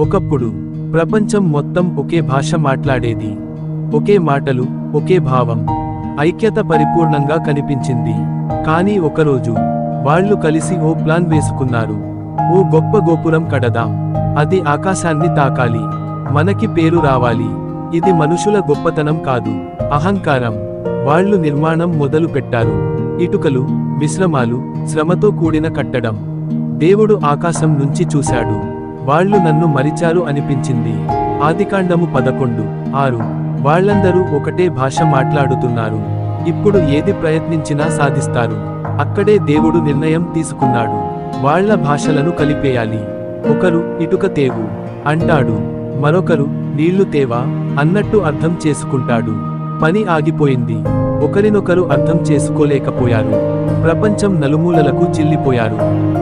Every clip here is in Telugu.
ఒకప్పుడు ప్రపంచం మొత్తం ఒకే భాష మాట్లాడేది. ఒకే మాటలు ఒకే భావం. ఐక్యత పరిపూర్ణంగా కనిపించింది. కానీ ఒకరోజు వాళ్ళు కలిసి ఓ ప్లాన్ వేసుకున్నారు. ఓ గొప్ప గోపురం కడదాం. అది ఆకాశాన్ని తాకాలి. మనకి పేరు రావాలి. ఇది మనుషుల గొప్పతనం కాదు. అహంకారం. వాళ్ళు నిర్మాణం మొదలు పెట్టారు. ఇటుకలు మిశ్రమాలు శ్రమతో కూడిన కట్టడం. దేవుడు ఆకాశం నుంచి చూశాడు. వాళ్ళు నన్ను మరిచారు అనిపించింది. ఆదికాండము పదకొండు ఆరు. వాళ్ళందరూ ఒకటే భాష మాట్లాడుతున్నారు. ఇప్పుడు ఏది ప్రయత్నించినా సాధిస్తారు. అక్కడే దేవుడు నిర్ణయం తీసుకున్నాడు. వాళ్ళ భాషలను కలిపేయాలి. ఒకరు ఇటుక తేవు అంటాడు. మరొకరు నీళ్ళు తేవా? అన్నట్టు అర్థం చేసుకుంటాడు. పని ఆగిపోయింది. ఒకరినొకరు అర్థం చేసుకోలేకపోయారు. ప్రపంచం నలుమూలలకు చిల్లిపోయారు.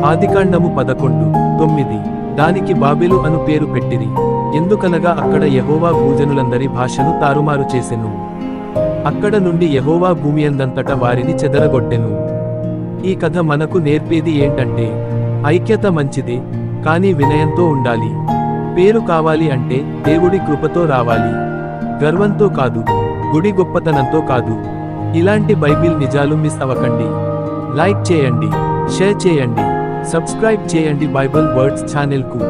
ఆదికాండము పదకొండు తొమ్మిది. దానికి బాబెలు అను పేరు పెట్టిరి. ఎందుకనగా అక్కడ యహోవా భూజనులందరి భాషను తారుమారు చేసెను. అక్కడ నుండి యహోవా భూమి అందంతట వారిని చెదరగొట్టెను. ఈ కథ మనకు నేర్పేది ఏంటంటే ఐక్యత మంచిదే కానీ వినయంతో ఉండాలి. పేరు కావాలి అంటే దేవుడి కృపతో రావాలి. గర్వంతో కాదు గుడి గొప్పతనంతో కాదు. ఇలాంటి బైబిల్ నిజాలు మిస్ అవ్వకండి. లైక్ చేయండి షేర్ చేయండి సబ్స్క్రైబ్ చేయండి బైబిల్ వర్డ్స్ ఛానల్కు.